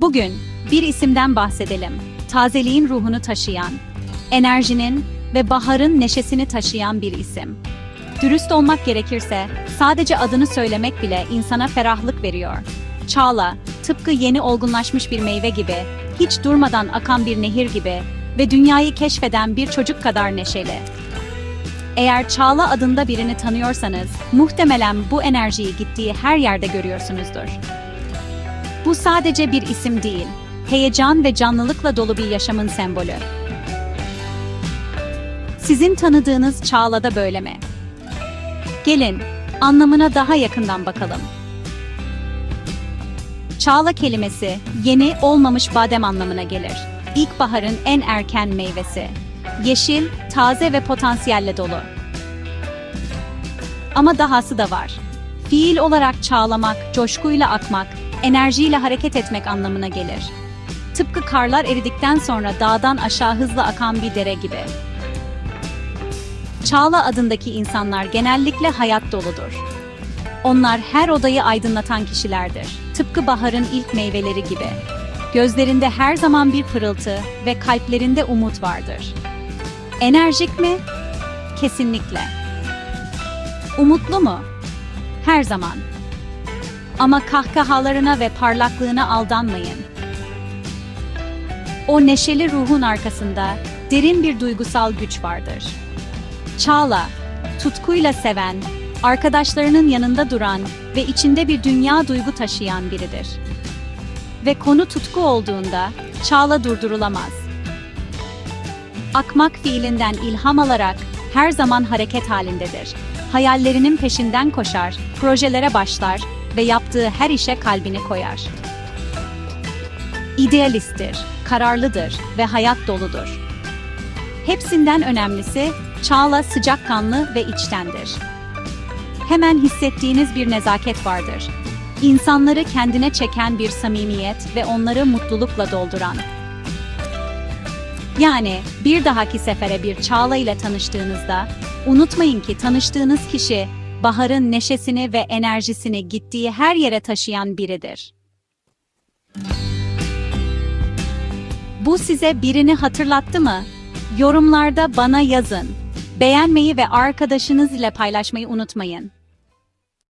Bugün bir isimden bahsedelim. Tazeliğin ruhunu taşıyan, enerjinin ve baharın neşesini taşıyan bir isim. Dürüst olmak gerekirse sadece adını söylemek bile insana ferahlık veriyor. Çağla, tıpkı yeni olgunlaşmış bir meyve gibi, hiç durmadan akan bir nehir gibi ve dünyayı keşfeden bir çocuk kadar neşeli. Eğer Çağla adında birini tanıyorsanız, muhtemelen bu enerjiyi gittiği her yerde görüyorsunuzdur. Bu sadece bir isim değil, heyecan ve canlılıkla dolu bir yaşamın sembolü. Sizin tanıdığınız Çağla da böyle mi? Gelin, anlamına daha yakından bakalım. Çağla kelimesi, yeni olmamış badem anlamına gelir. İlkbaharın en erken meyvesi. Yeşil, taze ve potansiyelle dolu. Ama dahası da var. Fiil olarak çağlamak, coşkuyla akmak, enerjiyle hareket etmek anlamına gelir. Tıpkı karlar eridikten sonra dağdan aşağı hızla akan bir dere gibi. Çağla adındaki insanlar genellikle hayat doludur. Onlar her odayı aydınlatan kişilerdir. Tıpkı baharın ilk meyveleri gibi. Gözlerinde her zaman bir pırıltı ve kalplerinde umut vardır. Enerjik mi? Kesinlikle. Umutlu mu? Her zaman. Ama kahkahalarına ve parlaklığına aldanmayın. O neşeli ruhun arkasında derin bir duygusal güç vardır. Çağla, tutkuyla seven, arkadaşlarının yanında duran ve içinde bir dünya duygu taşıyan biridir. Ve konu tutku olduğunda Çağla durdurulamaz. Akmak fiilinden ilham alarak her zaman hareket halindedir. Hayallerinin peşinden koşar, projelere başlar ve yaptığı her işe kalbini koyar. İdealisttir, kararlıdır ve hayat doludur. Hepsinden önemlisi Çağla sıcakkanlı ve içtendir. Hemen hissettiğiniz bir nezaket vardır. İnsanları kendine çeken bir samimiyet ve onları mutlulukla dolduran. Yani bir dahaki sefere bir Çağla ile tanıştığınızda unutmayın ki tanıştığınız kişi baharın neşesini ve enerjisini gittiği her yere taşıyan biridir. Bu size birini hatırlattı mı? Yorumlarda bana yazın. Beğenmeyi ve arkadaşınız ile paylaşmayı unutmayın.